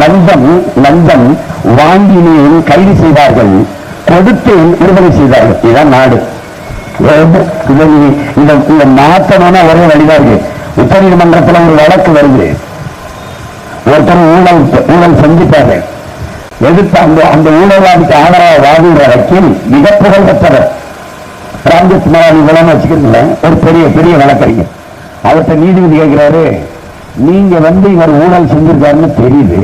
லஞ்சம் லஞ்சம் வாங்கினேன் கைது செய்தார்கள். கொடுத்தேன் விடுதலை செய்தார்கள். இதுதான் நாடு. இதை இந்த இந்த மாற்றமான ஒரே வழிதான் இருக்கு உச்ச நீதிமன்றத்தில் ஒரு வழக்கு வருது. ஒருத்தர் ஊழல் ஊழல் செஞ்சுட்டாரு. எதிர்த்து அந்த அந்த ஊழல்வாதிக்கு ஆதரவாக வாதிடுற வக்கீல் மிக புகழ் பெற்றவர் ராம்ஜத்குமார் இவ்வளவு வச்சுக்கிறதுல ஒரு பெரிய பெரிய வழக்கறிஞர். அவர்கிட்ட நீதிபதி கேட்கிறாரு நீங்க வந்து இவர் ஊழல் செஞ்சிருக்காருன்னு தெரியுது.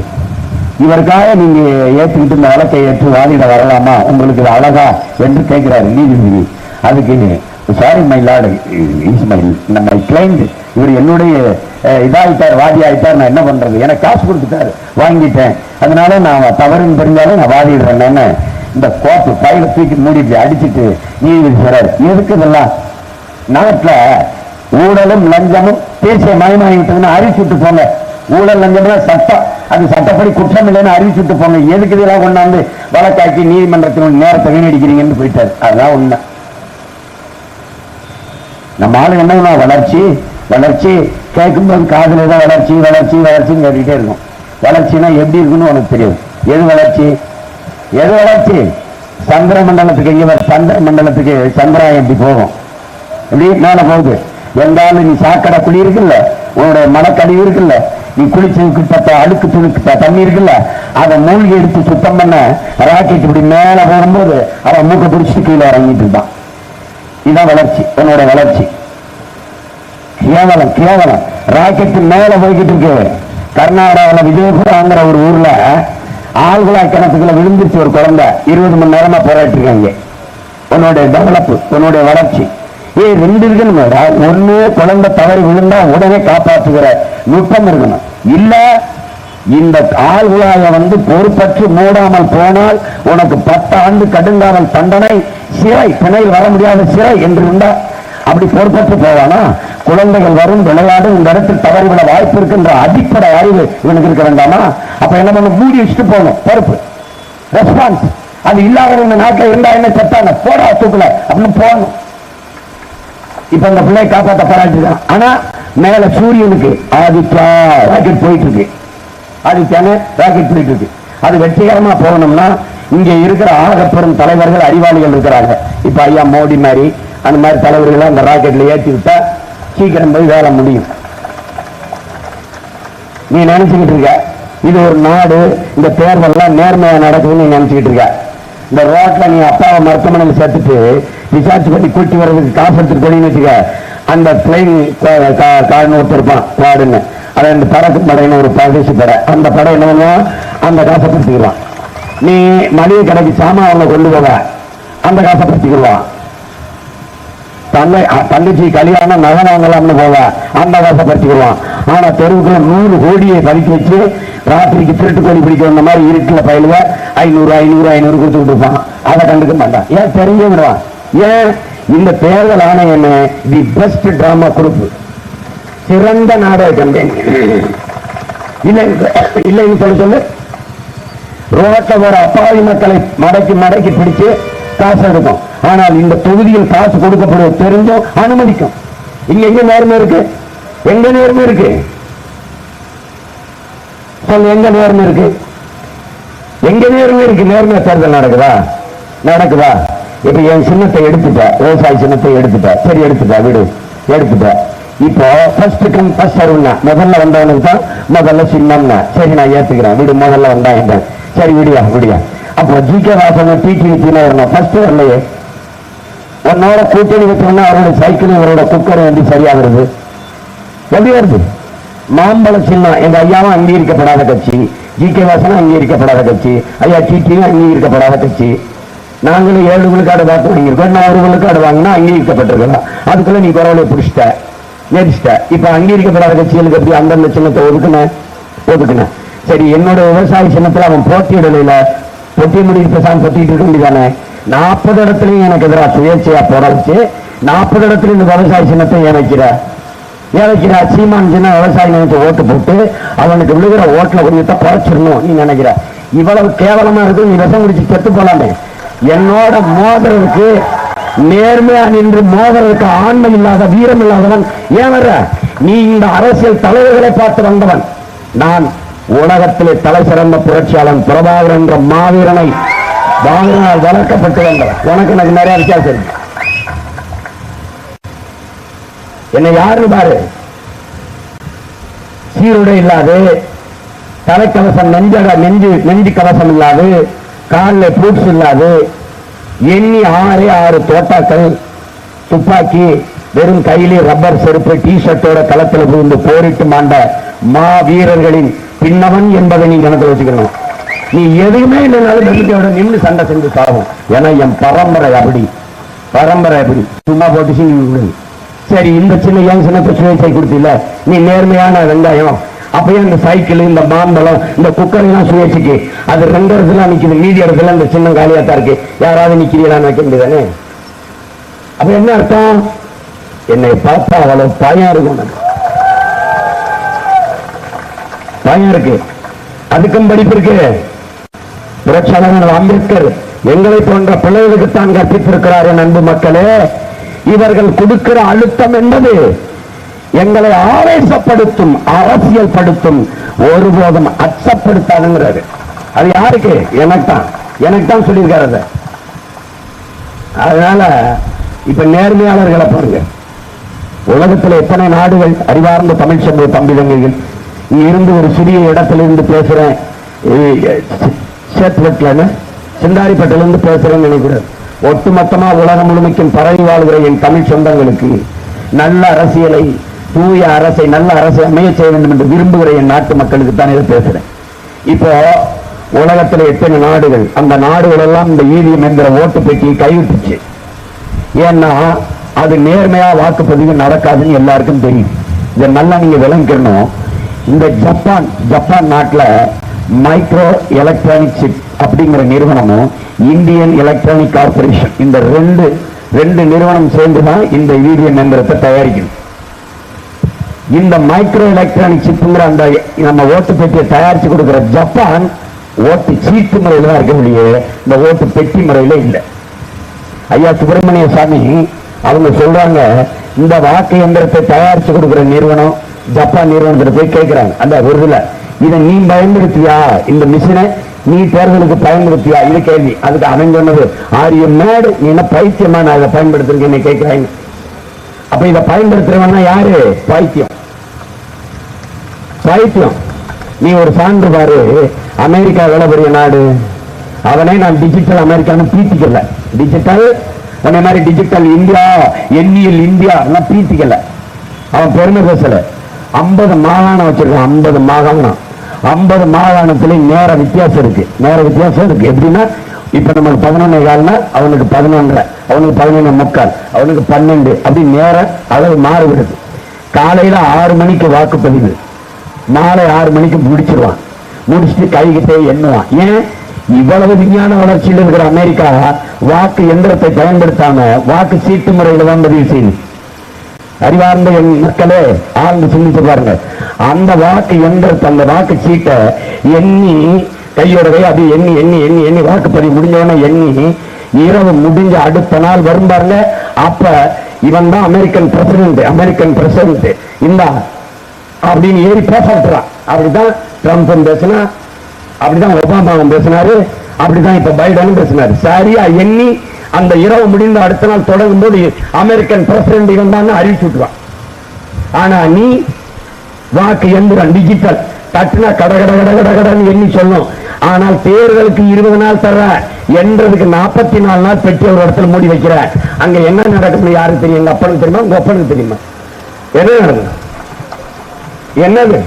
இவருக்காக நீங்க ஏற்றுக்கிட்டு இந்த வழக்கை ஏற்று வாதிட வரலாமா? உங்களுக்கு இது அழகா என்று கேட்கிறாரு நீதிபதி. அதுக்கு sorry my lord is my நம்ம கிளைண்ட் இவர் என்னுடைய இதாகிட்டார் இதாயிட்டார் வாதி ஆயிட்டார் நான் என்ன பண்றது? எனக்கு காசு கொடுத்துட்டாரு வாங்கிட்டேன். அதனால நான் தவறுன்னு தெரிஞ்சாலும் நான் வாதிடுறேன்னு இந்த கோப்பு பயில தூக்கி மூடிட்டு அடிச்சுட்டு நீதிபதி சொல்றாரு. எதுக்கு இதெல்லாம்? நாட்டில் ஊழலும் லஞ்சமும் தேசிய மயமாகிட்டதுன்னு அறிவிச்சுட்டு போங்க. ஊழல் லஞ்சம்னா சட்டம் அது சட்டப்படி குற்றம் இல்லைன்னு அறிவிச்சுட்டு போங்க. எதுக்கு இதெல்லாம் கொண்டாந்து வழக்காக்கி நீதிமன்றத்தினுடைய நேரத்தை வீணடிக்கிறீங்கன்னு போயிட்டாரு. அதுதான் உண்மை. நம்ம ஆளு என்ன வளர்ச்சி வளர்ச்சி கேட்கும்போது காதல தான் வளர்ச்சி வளர்ச்சி வளர்ச்சின்னு கேட்டுக்கிட்டே இருக்கும். வளர்ச்சினா எப்படி இருக்குன்னு உனக்கு தெரியும். எது வளர்ச்சி? எது வளர்ச்சி? சந்திர மண்டலத்துக்கு இங்க சந்திர மண்டலத்துக்கு சந்திராயம் எப்படி போகும். எப்படி? மேல போகுது. எங்காலும் நீ சாக்கடை குழி இருக்குல்ல? உன்னோட மனக்கழிவு இருக்குல்ல? நீ குளிச்சு பட்ட அழுக்கு துணிக்கிட்ட த- தண்ணி இருக்குல்ல? அதை மூழ்கி எடுத்து சுத்தம் பண்ண ராக்கெட் இப்படி மேல போகும்போது அவன் மூக்க பிடிச்சிட்டு கீழே இறங்கிட்டு இருந்தான் இதுதான் வளர்ச்சி உன்னோட வளர்ச்சி. கேவலம் கேவலம். ராக்கெட் மேல போய்கிட்டு இருக்கு. கர்நாடகாவில் விஜயபுராங்கிற ஒரு ஊர்ல ஆழ்குழாய் கிணத்துக்குள்ள விழுந்துருச்சு ஒரு குழந்தை. இருபது மணி நேரமா போராட்டிருக்காங்க உன்னுடைய டெவலப் உன்னுடைய வளர்ச்சி. ஏய் ரெண்டு இருக்கணும் ஒண்ணு குழந்தை தவறி விழுந்தா உடனே காப்பாற்றுகிற நுட்பம் இருக்கணும். இல்ல இந்த ஆழ்குழாய வந்து பொறுப்பற்று மூடாமல் போனால் உனக்கு பத்து ஆண்டு கடுங்காவல் தண்டனை சிறை பிணையில் வர முடியாத சிறை என்று உண்டா அப்படி பொறுப்பற்று போவானா? குழந்தைகள் வரும் விளையாடும் இந்த இடத்தில் தவறிவிட வாய்ப்பு இருக்குன்ற அடிப்படை அறிவு இவனுக்கு இருக்க வேண்டாமா? அப்ப என்ன பண்ண மூடி வச்சுட்டு போகணும். பொறுப்பு. ரெஸ்பான்ஸ் அது இல்லாத இந்த நாட்டில் இருந்தா என்ன செத்தான போடா தூக்கல. அப்படின்னு போகணும். இப்ப அந்த பிள்ளை காப்பாத்த பாராட்டுதான் ஆனா மேல சூரியனுக்கு ஆதித்யா ராக்கெட் போயிட்டு இருக்கு ஆதித்யான ராக்கெட் போயிட்டு இருக்கு அது வெற்றிகரமா போகணும்னா இங்க இருக்கிற ஆகப்பெரும் தலைவர்கள் அறிவாளிகள் இருக்கிறாங்க. இப்ப ஐயா மோடி மாதிரி அந்த மாதிரி தலைவர்களை அந்த ராக்கெட்ல ஏற்றி விட்டா சீக்கிரம் போய் வேலை முடியும். நீ நினைச்சுக்கிட்டு இருக்க இது ஒரு நாடு இந்த தேர்தல்லாம் நேர்மையா நடக்குதுன்னு நீ நினைச்சுக்கிட்டு இருக்க. இந்த ரோட்ல நீ அப்பாவை மருத்துவமனையில் சேர்த்துட்டு ரிசார்ஜ் பண்ணி கூட்டி வர்றதுக்கு காசு எடுத்துட்டு போனீங்கன்னு வச்சுக்க அந்த பிளைன் காடுன்னு ஒருத்தருப்பான் காடுன்னு இந்த பறக்கு படைன்னு ஒரு பரதேசி படை அந்த படை என்ன அந்த காசை பிடிச்சிக்கலாம் நீ மளிகை கடைக்கு சாமான் அவங்க கொண்டு போக அந்த காசை படுத்திக்கிடுவான் தன்னை தங்கச்சி கல்யாணம் நகை வாங்கலாம்னு போவ. அந்த காசை பறிச்சுக்கிடுவான் ஆனா தெருவுக்குள்ள நூறு கோடியை பறிக்க வச்சு ராத்திரிக்கு திருட்டு கோடி பிடிக்க வந்த மாதிரி இருட்டுல பயிலுவ. ஐநூறு ஐநூறு ஐநூறு கொடுத்துக்கிட்டு இருப்பான் அதை கண்டுக்க மாட்டான். ஏன் தெரிஞ்ச விடுவான் ஏன் இந்த தேர்தல் ஆணையம் தி பெஸ்ட் டிராமா குரூப் சிறந்த நாடக கம்பெனி இல்லைன்னு சொல்ல சொல்லு. ரோட்ல வர அப்பாவி மக்களை மடக்கி மடக்கி பிடிச்சு காசு எடுக்கும். ஆனால் இந்த தொகுதியில் காசு கொடுக்கப்படுவது தெரிஞ்சும் அனுமதிக்கும். இங்க எங்க நேர்மை இருக்கு? எங்க நேர்மை இருக்கு? சொல் எங்க நேர்மை இருக்கு? எங்க நேர்மை இருக்கு? நேர்மையா தேர்தல் நடக்குதா? நடக்குதா? இப்ப என் சின்னத்தை எடுத்துட்ட விவசாய சின்னத்தை எடுத்துட்ட. சரி எடுத்துட்ட வீடு. எடுத்துட்ட. இப்போ ஃபர்ஸ்ட் கம் ஃபர்ஸ்ட் சர்வ்னா முதல்ல வந்தவனுக்கு தான் முதல்ல சின்னம்னா. சரி நான் ஏற்றுக்கிறேன் வீடு முதல்ல வந்தாயிட்டேன். சரி விடியா விடியா. அப்போ ஜி கே வாசன் டிடி வித்தினா வரணும். ஃபர்ஸ்ட் வரலையே. உன்னோட கூட்டணி வச்சோம்னா அவரோட சைக்கிள் அவரோட குக்கர் வந்து சரியா வருது எப்படி வருது? மாம்பழ சின்னம். எங்க ஐயாவும் அங்கீகரிக்கப்படாத கட்சி. ஜி கே வாசனும் அங்கீகரிக்கப்படாத கட்சி. ஐயா டிடியும் அங்கீகரிக்கப்படாத கட்சி. நாங்களும் ஏழு விழுக்காடு பார்த்து வாங்கியிருக்கோம் நான் ஒரு விழுக்காடு வாங்கினா அங்கீகரிக்கப்பட்டிருக்கலாம் அதுக்குள்ள நீ பரவாயில்ல பிடிச்சிட்ட நெரிச்சிட்ட இப்ப அங்கீகரிக்கப்படாத கட்சிகளுக்கு எப்படி அந்தந்த சின்னத்தை ஒதுக்குன? ஒதுக்குன. சரி என்னோட விவசாய சின்னத்துல அவன் போட்டியிடலையில பொட்டி முடிவு பேசாம பொட்டிட்டு இருக்க வேண்டியதானே? நாற்பது இடத்துலையும் எனக்கு எதிராக சுயேட்சையா போட வச்சு நாற்பது இடத்துல இந்த விவசாய சின்னத்தை ஏன் ஏழைக்கிற சீமான் சின்ன விவசாய நினைச்சு ஓட்டு போட்டு அவனுக்கு விழுகிற ஓட்டுல கொஞ்சத்தை குறைச்சிடணும் நீ நினைக்கிற. இவ்வளவு கேவலமா இருக்கு நீ விஷம் குடிச்சு செத்து போலாமே. என்னோட மோதுறதுக்கு நேர்மையா நின்று மோதுறதுக்கு ஆண்மை இல்லாத வீரம் இல்லாதவன் ஏன் வர்ற? நீ இந்த அரசியல் தலைவர்களை பார்த்து வந்தவன். நான் உலகத்திலே தலை சிறந்த புரட்சியாளன் பிரபாகர் என்ற மாவீரனை வாங்கினால் வளர்க்கப்பட்டு வந்தவன். உனக்கு எனக்கு நிறைய வித்தியாசம் இருக்கு. என்னை யாருன்னு பாரு? சீருடை இல்லாது தலைக்கவசம் நெஞ்ச நெஞ்சு நெஞ்சு கவசம் இல்லாது காலில் பூட்ஸ் இல்லாது எண்ணி ஆறு ஆறு தோட்டாக்கள் துப்பாக்கி வெறும் கையிலே ரப்பர் செருப்பு டி ஷர்ட்டோட களத்தில் புகுந்து போரிட்டு மாண்ட மா வீரர்களின் பின்னவன் என்பதை நீ கணக்கில் வச்சுக்கணும். நீ எதுவுமே இல்லைனாலும் நம்பிக்கையோட நின்று சண்டை செஞ்சு சாகும். ஏன்னா என் பரம்பரை அப்படி. பரம்பரை அப்படி. சும்மா போட்டு சீனி சரி இந்த சின்ன ஏன் சின்னத்தை சுயேட்சை கொடுத்தில நீ நேர்மையான வெங்காயம் அப்பயே இந்த சைக்கிள் இந்த மாம்பழம் இந்த குக்கர் எல்லாம் சுயேட்சிக்கு. அது ரெண்டு இடத்துல நிக்குது மீதி இடத்துல இந்த சின்ன காலியா தான் இருக்கு. யாராவது நிக்கிறீங்களான்னு வைக்க முடியுதானே அப்ப என்ன அர்த்தம்? என்னை பார்த்தா அவ்வளவு பயம் இருக்கும் பயம் இருக்கு. அதுக்கும் படிப்பு இருக்கு. புரட்சியாளர் அம்பேத்கர் எங்களை போன்ற பிள்ளைகளுக்குத்தான் கற்பித்திருக்கிறார் என் அன்பு மக்களே. இவர்கள் கொடுக்கிற அழுத்தம் என்பது எங்களை ஆவேசப்படுத்தும் அரசியல் படுத்தும் ஒருபோதும் அச்சப்படுத்தாதுங்கிறாரு அது யாருக்கு? எனக்கு தான் எனக்கு தான் சொல்லியிருக்காரு அதை. அதனால இப்ப நேர்மையாளர்களை பாருங்க. உலகத்தில் எத்தனை நாடுகள் அறிவார்ந்த தமிழ் சமூக தம்பிதங்கள் இருந்து ஒரு சிறிய இடத்துல இருந்து பேசுறேன் சேத்வெட்ல சிந்தாரிப்பட்டில இருந்து பேசுறேன்னு நினைக்கிறேன். ஒட்டுமொத்தமா உலகம் முழுமைக்கும் பரவி வாழ்கிற என் தமிழ் சொந்தங்களுக்கு நல்ல அரசியலை தூய அரசை நல்ல அரசை அமைய செய்ய வேண்டும் என்று விரும்புகிற என் நாட்டு மக்களுக்கு தான் இதை பேசுறேன். இப்போ உலகத்தில் எத்தனை நாடுகள் அந்த நாடுகள் எல்லாம் இந்த ஈவிஎம் என்கிற ஓட்டு பெட்டியை கைவிட்டுச்சு. ஏன்னா அது நேர்மையா வாக்குப்பதிவு நடக்காதுன்னு எல்லாருக்கும் தெரியும். இதை நல்லா நீங்க விளங்கிக்கணும். இந்த ஜப்பான் ஜப்பான் நாட்டில் மைக்ரோ எலக்ட்ரானிக் சிப் அப்படிங்கிற நிறுவனமும் இந்தியன் எலக்ட்ரானிக் கார்பரேஷன் இந்த ரெண்டு ரெண்டு நிறுவனம் சேர்ந்து தான் இந்த இவிஎம் எந்திரத்தை தயாரிக்கணும். இந்த மைக்ரோ எலக்ட்ரானிக் சிப்புங்கிற அந்த நம்ம ஓட்டு பெட்டியை தயாரிச்சு கொடுக்கிற ஜப்பான் ஓட்டு சீட்டு முறையில் தான் இருக்க முடியும் இந்த ஓட்டு பெட்டி முறையில் இல்லை. ஐயா சுப்பிரமணிய சாமி அவங்க சொல்றாங்க இந்த வாக்கு எந்திரத்தை தயாரிச்சு கொடுக்கிற நிறுவனம் ஜப்பான் நிறுவனத்தில் போய் கேட்குறாங்க அந்த விருதுல இதை நீ பயன்படுத்தியா? இந்த மிஷினை நீ தேர்தலுக்கு பயன்படுத்தியா? இது கேள்வி. அதுக்கு அவன் சொன்னது ஆரிய மேடு நீ என்ன பைத்தியமா நான் இதை பயன்படுத்துறேன்னு கேட்கிறாங்க அப்ப இதை பயன்படுத்துறவன்னா யாரு? பைத்தியம். பைத்தியம். நீ ஒரு சான்று பாரு. அமெரிக்கா எவ்வளவு பெரிய நாடு? அவனே நான் டிஜிட்டல் அமெரிக்கான்னு பீத்திக்கல. டிஜிட்டல் உன்னை மாதிரி டிஜிட்டல் இந்தியா எண்ணியல் இந்தியா எல்லாம் பீத்திக்கல. அவன் பெருமை பேசல. ஐம்பது மாகாணம் வச்சிருக்கான். ஐம்பது மாகாணம். ஐம்பது மாகாணத்துல நேர வித்தியாசம் இருக்கு. நேர வித்தியாசம் இருக்கு. எப்படின்னா இப்ப நமக்கு பதினொன்னே கால்னா அவனுக்கு பதினொன்றரை அவனுக்கு பதினொன்று முக்கால் அவனுக்கு பன்னெண்டு அப்படி நேரம் அளவு மாறுபடுது காலையில ஆறு மணிக்கு வாக்குப்பதிவு. மாலை ஆறு மணிக்கு முடிச்சிருவான். முடிச்சுட்டு கைகிட்டே எண்ணுவான். ஏன்? இவ்வளவு விஞ்ஞான வளர்ச்சியில் இருக்கிற அமெரிக்கா வாக்கு எந்திரத்தை பயன்படுத்தாம வாக்கு சீட்டு முறையில தான் பதிவு செய்யுது. அறிவார்ந்த என் மக்களே ஆழ்ந்து சிந்திச்சு பாருங்க அந்த வாக்கு எந்திரத்தை அந்த வாக்கு சீட்டை எண்ணி கையோட கை அப்படி எண்ணி எண்ணி எண்ணி எண்ணி வாக்குப்பதிவு முடிஞ்சவன எண்ணி இரவு முடிஞ்ச அடுத்த நாள் வரும் பாருங்க. அப்ப இவன் தான் அமெரிக்கன் பிரசிடென்ட் அமெரிக்கன் பிரசிடென்ட் இந்தா அப்படின்னு ஏறி பேசப்படுறான் அப்படிதான் ட்ரம்ப் பேசினா அப்படிதான் ஒபாமாவும் பேசினாரு. அப்படிதான் இப்ப பைடனும் பேசினாரு. சரியா எண்ணி அந்த இரவு முடிந்த அடுத்த நாள் தொடங்கும் போது அமெரிக்கன் பிரசிடென்ட் இவன் தான் அறிவிச்சு விட்டுருவான். ஆனா நீ வாக்கு எந்திரம் டிஜிட்டல் தட்டுனா கட கட கட கட கடன்னு எண்ணி சொல்லும் ஆனால் தேர்தலுக்கு இருபது நாள் தர்ற என்றதுக்கு நாற்பத்தி நாலு நாள் பெட்டி ஒரு இடத்துல மூடி வைக்கிற. அங்க என்ன நடக்கும்னு யாருக்கு தெரியும்? எங்க அப்பனுக்கு தெரியுமா? உங்க அப்பனுக்கு தெரியுமா? என்ன நடக்கும் என்னது?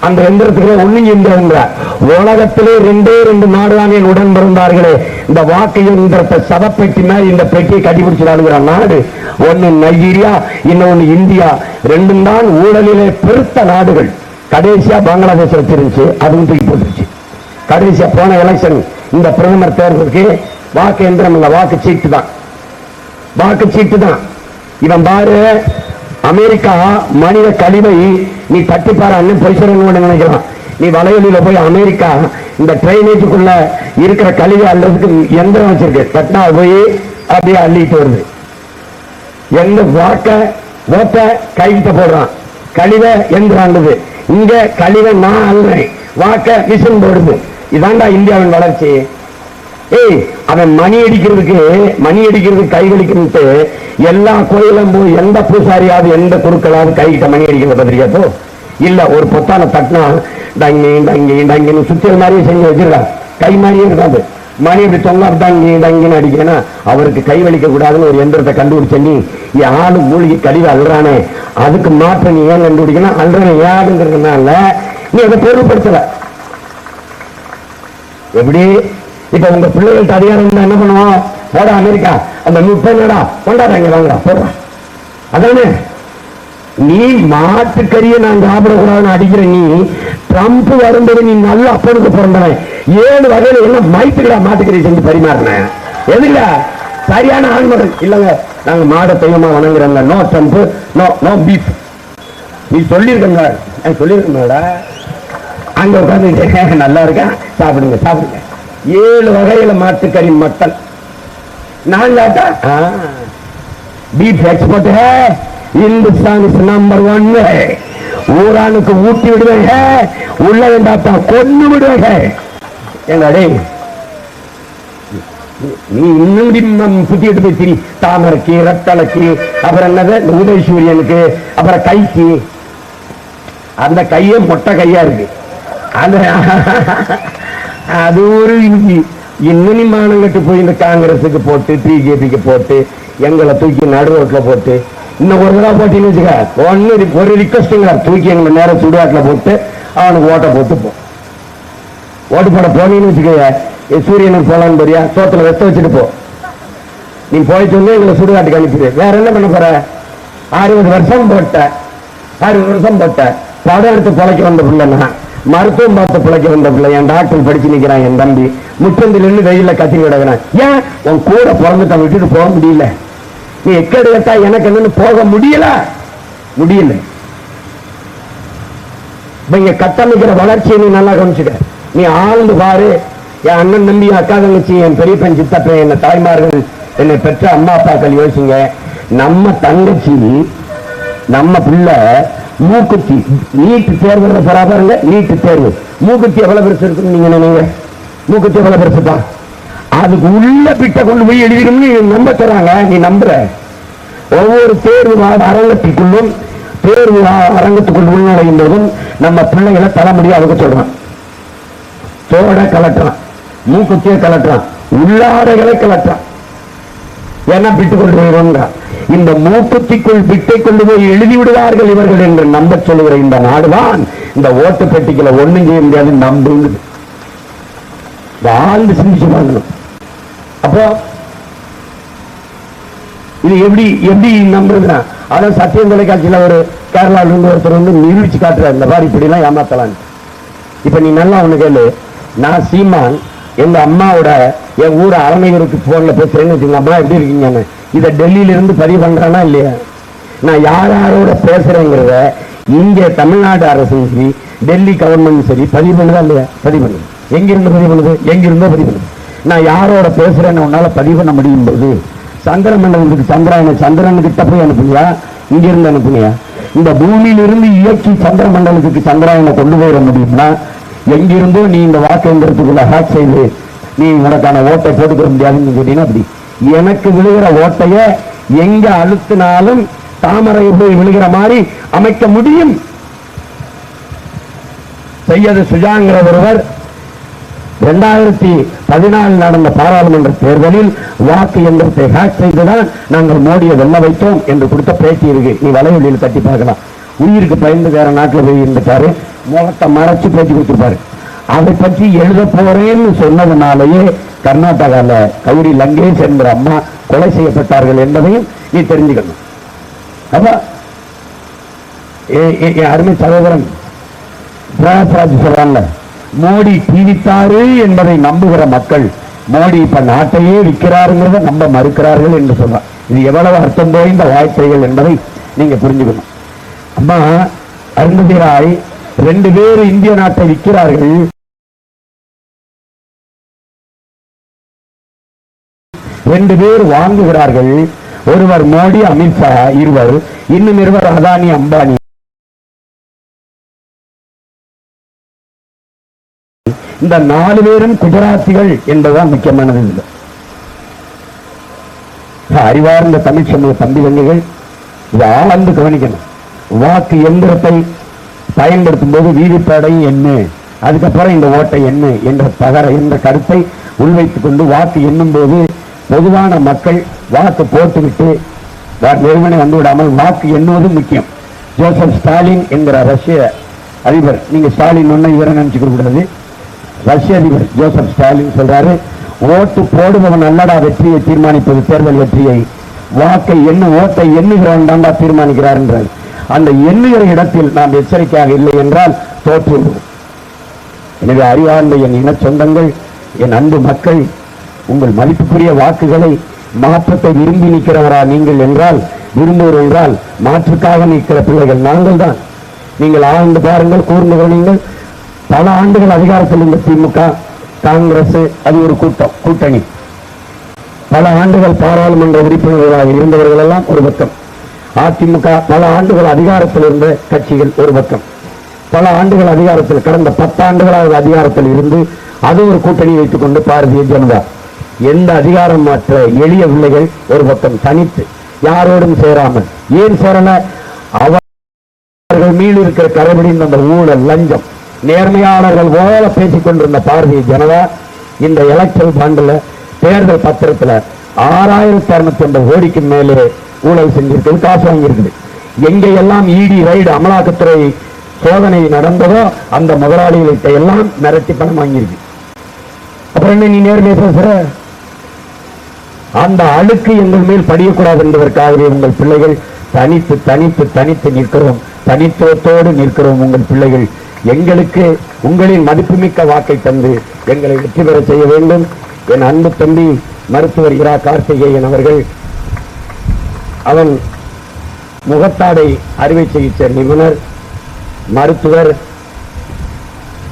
அந்த எந்திரத்துக்கு ஒண்ணு எந்திரங்கிற உலகத்திலே ரெண்டே ரெண்டு நாடுதான் என் உடன் பிறந்தார்களே இந்த வாக்கு எந்திரத்தை சதப்பெட்டி மாதிரி இந்த பெட்டியை கட்டிபிடிச்சு நாடு. ஒன்னு நைஜீரியா இன்னொன்னு இந்தியா. ரெண்டும் தான் ஊழலிலே பெருத்த நாடுகள். கடைசியா பங்களாதேஷ் வச்சிருந்துச்சு அதுவும் தூக்கி போட்டுருச்சு. கடைசியா போன எலெக்ஷன் இந்த பிரதமர் தேர்தலுக்கு வாக்கு எந்திரம் இல்ல வாக்கு சீட்டு தான். வாக்கு சீட்டு தான். இவன் பாரு அமெரிக்கா மனித கழிவை நீ தட்டி பாரு பொய் சொல்லணும்னு நினைக்கலாம். நீ வலையொலியில போய் அமெரிக்கா இந்த ட்ரைனேஜுக்குள்ள இருக்கிற கழிவை அல்லதுக்கு எந்திரம் வச்சிருக்கு. தட்டினா போய் அப்படியே அள்ளிட்டு வருது. எந்த வாக்க ஓட்ட கைகிட்ட போடுறான். கழிவை எந்திரம் அள்ளுது. இங்க கழிவை நான் அள்ளுறேன். வாக்க மிஷின் போடுது. இதாண்டா இந்தியாவின் வளர்ச்சி. ஏய் அவன் மணி அடிக்கிறதுக்கு மணி அடிக்கிறதுக்கு கை வலிக்கிறது எல்லா கோயிலும் போய் எந்த பூசாரியாவது எந்த குருக்களாவது கைகிட்ட மணி அடிக்கிறத பத்திரிக்கா போ. இல்ல ஒரு பொத்தான தட்டினா டங்கி டங்கி டங்கின்னு சுத்தியல் மாதிரியே செஞ்சு வச்சிருக்கா. கை மாதிரியே இருக்காது. மணி அப்படி தொங்க டங்கி டங்கின்னு அடிக்கணும் அவருக்கு கை வலிக்க கூடாதுன்னு ஒரு எந்திரத்தை கண்டுபிடிச்ச நீ என் ஆளு மூலிகை கழிவு அல்றானே. அதுக்கு மாற்ற நீ ஏன் கண்டுபிடிக்கணும்? அல்றனை யாருங்கிறதுனால நீ அதை பொருள்படுத்தல. எப்படி? இப்ப உங்க பிள்ளைகள்ட்ட அதிகாரம் இருந்தா என்ன பண்ணுவோம்? போடா அமெரிக்கா. அந்த முப்பதுடா கொண்டாடுறாங்க வாங்கடா போடுறா. அதானே? நீ மாட்டுக்கறியை நான் சாப்பிடக்கூடாதுன்னு அடிக்கிற நீ ட்ரம்ப் வரும்போது நீ நல்ல அப்பனுக்கு பிறந்தவன் ஏழு வகையில எல்லாம் மைத்துக்கடா மாட்டுக்கறி செஞ்சு பரிமாறினேன் எதுல சரியான ஆண்மகள் இல்லங்க நாங்க மாட தெய்வமா வணங்குறோங்க no Trump no no beef நீ சொல்லியிருக்கங்க. சொல்லியிருக்கா அங்க உட்காந்து நல்லா இருக்கா? சாப்பிடுங்க சாப்பிடுங்க. ஏழு வகையில மாட்டுக்கறி மட்டன். நான் கேட்டா beef export Hindustan number one ஊரானுக்கு ஊட்டி விடுவேங்க உள்ள வேண்டாத்தா கொண்டு விடுவேங்க எங்கடே நீ இன்னும் சுத்திட்டு போய் திரி. தாமரைக்கு ரத்தலைக்கு அப்புறம் என்னது? உதய அப்புறம் கைக்கு. அந்த கையே மொட்டை கையா இருக்கு. அது அது ஒரு இன்னும் நீ போய் இந்த காங்கிரஸுக்கு போட்டு பிஜேபிக்கு போட்டு எங்களை தூக்கி நடு போட்டு இன்னும் ஒரு தடவை போட்டின்னு வச்சுக்க ஒன்று ஒரு ரிக்வஸ்ட்டுங்க தூக்கி எங்களை நேரம் சுடுகாட்டில் போட்டு அவனுக்கு ஓட்டை போட்டு போ. ஓட்டு போட போனீங்கன்னு வச்சுக்க சூரியனுக்கு போகலான்னு போறியா? சோத்துல வெத்த வச்சுட்டு போ. நீ போயிட்டு வந்து எங்களை சுடுகாட்டுக்கு அனுப்பிடு. வேற என்ன பண்ண போற? அறுபது வருஷம் போட்ட அறுபது வருஷம் போட்ட படம் எடுத்து பிழைக்க வந்த பிள்ளைன்னா மருத்துவம் பார்த்து பிழைக்க வந்த பிள்ளை என் டாக்டர் படிச்சு நிக்கிறான் என் தம்பி. முச்சந்தில் நின்று வெயில கத்தி கிடக்குறான். ஏன்? உன் கூட பிறந்துட்டான் விட்டுட்டு போக முடியல. நீ எக்கடி கேட்டா எனக்கு என்னன்னு போக முடியல. முடியல. இப்ப இங்க கட்டமைக்கிற வளர்ச்சியை நீ நல்லா கவனிச்சுக்க. நீ ஆழ்ந்து பாரு. என் அண்ணன் தம்பி அக்கா தங்கச்சி என் பெரிய பெண் சித்தப்பன் என்ன தாய்மார்கள் என்னை பெற்ற அம்மா அப்பாக்கள் யோசிங்க. நம்ம தங்கச்சி நம்ம பிள்ளை மூக்குத்தி நீட்டு தேர்வு பராபரங்க நீட்டு தேர்வு. மூக்குத்தி எவ்வளவு பெருசு இருக்குன்னு நீங்க நினைங்க. மூக்குத்தி எவ்வளவு பெருசுப்பா? அதுக்கு உள்ள பிட்ட கொண்டு போய் எழுதிடும்னு நம்ப தராங்க நீ நம்புற. ஒவ்வொரு தேர்வு வா- அரங்கத்திற்குள்ளும் தேர்வு அரங்கத்துக்குள் உள்நுழையும் போதும் நம்ம பிள்ளைகளை தலைமுடியா அவங்க சொல்றான். தோட கலட்டுறான். மூக்குத்தியை கலட்டுறான். உள்ளாடைகளை கலட்டுறான். ஏன்னா பிட்டு கொண்டு போயிருந்தார் இந்த மூக்குத்திக்குள் பிட்டை கொண்டு போய் எழுதி விடுவார்கள் இவர்கள் என்று நம்ப சொல்லுகிற இந்த நாடுதான். இந்த ஓட்டு பெட்டிக்கல ஒண்ணும் செய்ய முடியாது நம்புங்குது. வாழ்ந்து சிந்திச்சு பார்க்கணும். அப்போ இது எப்படி எப்படி நம்புறதுன்னா அதான் சத்தியம் தொலைக்காட்சியில ஒரு கேரளாவில் இருந்து ஒருத்தர் வந்து நிரூபிச்சு காட்டுறாரு. இந்த மாதிரி இப்படி எல்லாம் ஏமாத்தலாம் இப்ப நீ நல்லா ஒன்று கேளு. நான் சீமான் எங்க அம்மாவோட என் ஊர் அரணையூருக்கு போன்ல பேசுறேன்னு வச்சுங்க அம்மா எப்படி இருக்கீங்கன்னு இதை டெல்லியில இருந்து பதிவு பண்றானா இல்லையா? நான் யார் யாரோட பேசுறேங்கிறத இங்க தமிழ்நாடு அரசும் சரி டெல்லி கவர்மெண்ட் சரி பதிவு பண்ணுதா இல்லையா? பதிவு பண்ணுது. எங்க இருந்து பதிவு பண்ணுது? எங்க இருந்தோ பதிவு பண்ணுது. நான் யாரோட பேசுறேன்னு உன்னால பதிவு பண்ண முடியும் போது சந்திர மண்டலத்துக்கு சந்திராயன சந்திரன் கிட்ட போய் அனுப்புனியா? இங்க இருந்து அனுப்புனியா? இந்த பூமியிலிருந்து இயக்கி சந்திர மண்டலத்துக்கு சந்திராயனை கொண்டு போயிட முடியும்னா எங்கிருந்தோ நீ இந்த வாக்கேந்திரத்துக்குள்ள ஹேக் செய்து நீ உனக்கான ஓட்டை போட்டுக்க முடியாதுன்னு சொன்னீங்கன்னா அப்படி. எனக்கு விழுகிற ஓட்டைய எங்க அழுத்தினாலும் தாமரை போய் விழுகிற மாதிரி அமைக்க முடியும். செய்யது சுஜாங்கிற ஒருவர் இரண்டாயிரத்தி பதினாலு நடந்த பாராளுமன்ற தேர்தலில் வாக்கு எந்திரத்தை ஹேக் செய்துதான் நாங்கள் மோடியை வெல்ல வைத்தோம் என்று கொடுத்த பேச்சு இருக்கு. நீ வலைவெளியில் தட்டி பார்க்கலாம். உயிருக்கு பயந்து வேற நாட்டில் போய் இருந்துட்டாரு. முகத்தை மறைச்சு பேச்சு கொடுத்துருப்பாரு. அதை பற்றி எழுத போறேன்னு சொன்னதுனாலேயே கர்நாடகால கௌரி லங்கேஷ் என்கிற அம்மா கொலை செய்யப்பட்டார்கள் என்பதையும் நீ தெரிஞ்சுக்கணும். அப்ப என் அருமை சகோதரன் பிரகாஷ்ராஜ் சொல்றாங்க மோடி பீடித்தாரு என்பதை நம்புகிற மக்கள் மோடி இப்ப நாட்டையே விற்கிறாருங்கிறத நம்ப மறுக்கிறார்கள் என்று சொல்றான். இது எவ்வளவு அர்த்தம் போய்ந்த வார்த்தைகள் என்பதை நீங்க புரிஞ்சுக்கணும். அம்மா அருந்ததி ராய் ரெண்டு பேர் இந்திய நாட்டை விற்கிறார்கள். ரெண்டு பேர் வாங்குகிறார்கள். ஒருவர் மோடி அமித்ஷா இருவர் இன்னும் இருவர் அதானி அம்பானி. இந்த நாலு பேரும் குஜராத்திகள் என்பதுதான் முக்கியமானது இதுல. அறிவார்ந்த தமிழ் சமூக தம்பி தங்கைகள் இதை ஆழ்ந்து கவனிக்கணும். வாக்கு எந்திரத்தை பயன்படுத்தும் போது வீதிப்படை என்ன அதுக்கப்புறம் இந்த ஓட்டை என்ன என்ற தகர என்ற கருத்தை உள்வைத்துக் கொண்டு வாக்கு எண்ணும் போது பொதுவான மக்கள் வாக்கு போட்டுவிட்டு நிறுவனை வந்து விடாமல் வாக்கு எண்ணுவதும் முக்கியம். ஜோசப் ஸ்டாலின் என்கிற ரஷ்ய அதிபர். நீங்க ஸ்டாலின் ஒண்ணு இவரை நினைச்சுக்க கூடாது. ரஷ்ய அதிபர் ஜோசப் ஸ்டாலின் சொல்றாரு ஓட்டு போடுபவன் அல்லடா வெற்றியை தீர்மானிப்பது தேர்தல் வெற்றியை. வாக்கை எண்ணு ஓட்டை எண்ணுகிறவன் தாண்டா தீர்மானிக்கிறார் என்றார். அந்த எண்ணுகிற இடத்தில் நாம் எச்சரிக்கையாக இல்லை என்றால் தோற்றுவோம் எனவே அறிவார்ந்த என் இன சொந்தங்கள் என் அன்பு மக்கள் உங்கள் மதிப்புக்குரிய வாக்குகளை மாற்றத்தை விரும்பி நிற்கிறவரா நீங்கள் என்றால் விரும்புவர் என்றால் மாற்றுக்காக நிற்கிற பிள்ளைகள் நாங்கள் தான் நீங்கள் ஆழ்ந்து பாருங்கள் கூர்ந்து கவனிங்கள் பல ஆண்டுகள் அதிகாரத்தில் இருந்த திமுக காங்கிரஸ் அது ஒரு கூட்டம் கூட்டணி. பல ஆண்டுகள் பாராளுமன்ற உறுப்பினர்களாக இருந்தவர்கள் எல்லாம் ஒரு பக்கம். அதிமுக பல ஆண்டுகள் அதிகாரத்தில் இருந்த கட்சிகள் ஒரு பக்கம். பல ஆண்டுகள் அதிகாரத்தில் கடந்த பத்தாண்டுகளாக அதிகாரத்தில் இருந்து அது ஒரு கூட்டணி வைத்துக் கொண்டு பாரதிய ஜனதா. எந்த அதிகாரம் மாற்ற எளிய பிள்ளைகள் ஒரு பக்கம் தனித்து யாரோடும் சேராமல். ஏன் சேரல அவர் அவர்கள் மீது இருக்கிற கரைபிடிந்த அந்த ஊழல் லஞ்சம். நேர்மையாளர்கள் போல பேசிக் கொண்டிருந்த பாரதிய ஜனதா இந்த எலக்ஷன் பாண்டில் தேர்தல் பத்திரத்துல ஆறாயிரத்தி அறுநூத்தி ஐம்பது கோடிக்கு மேலே ஊழல் செஞ்சிருக்கு காசு வாங்கியிருக்குது. எங்க எல்லாம் இடி ரைடு அமலாக்கத்துறை சோதனை நடந்ததோ அந்த முதலாளிகள்கிட்ட எல்லாம் மிரட்டி பணம் வாங்கியிருக்கு. அப்புறம் என்ன நீ நேர்மையை பேசுற? அந்த அழுக்கு எங்கள் மேல் படியக்கூடாது என்பதற்காகவே உங்கள் பிள்ளைகள் தனித்து தனித்து தனித்து நிற்கிறோம். தனித்துவத்தோடு நிற்கிறோம் உங்கள் பிள்ளைகள். எங்களுக்கு உங்களின் மதிப்புமிக்க வாக்கை தந்து எங்களை வெற்றி பெற செய்ய வேண்டும். என் அன்பு தம்பி மருத்துவர் இரா கார்த்திகேயன் அவர்கள் அவன் முகத்தாடை அறுவை சிகிச்சை நிபுணர் மருத்துவர்.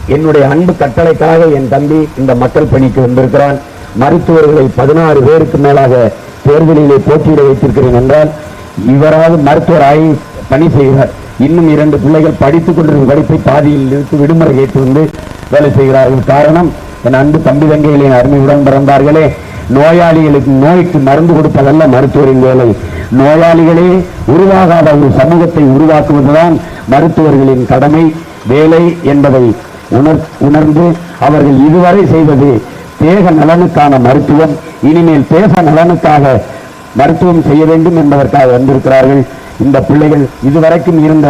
என்னுடைய அன்பு கட்டளைக்காக என் தம்பி இந்த மக்கள் பணிக்கு வந்திருக்கிறான். மருத்துவர்களை பதினாறு பேருக்கு மேலாக தேர்தலிலே போட்டியிட வைத்திருக்கிறேன் என்றால் இவராவது மருத்துவராகி பணி செய்கிறார். இன்னும் இரண்டு பிள்ளைகள் படித்துக் கொண்டிருக்கும் படிப்பை பாதியில் இருந்து விடுமுறை கேட்டு வந்து வேலை செய்கிறார்கள். காரணம் என் அன்பு தம்பி தங்கைகளின் அருமையுடன் பிறந்தார்களே நோயாளிகளுக்கு நோய்க்கு மருந்து கொடுப்பதல்ல மருத்துவரின் வேலை. நோயாளிகளே உருவாகாத ஒரு சமூகத்தை உருவாக்குவதுதான் மருத்துவர்களின் கடமை வேலை என்பதை உணர் உணர்ந்து அவர்கள் இதுவரை செய்தது தேக நலனுக்கான மருத்துவம் இனிமேல் தேக நலனுக்காக மருத்துவம் செய்ய வேண்டும் என்பதற்காக வந்திருக்கிறார்கள். இந்த பிள்ளைகள் இதுவரைக்கும் இருந்த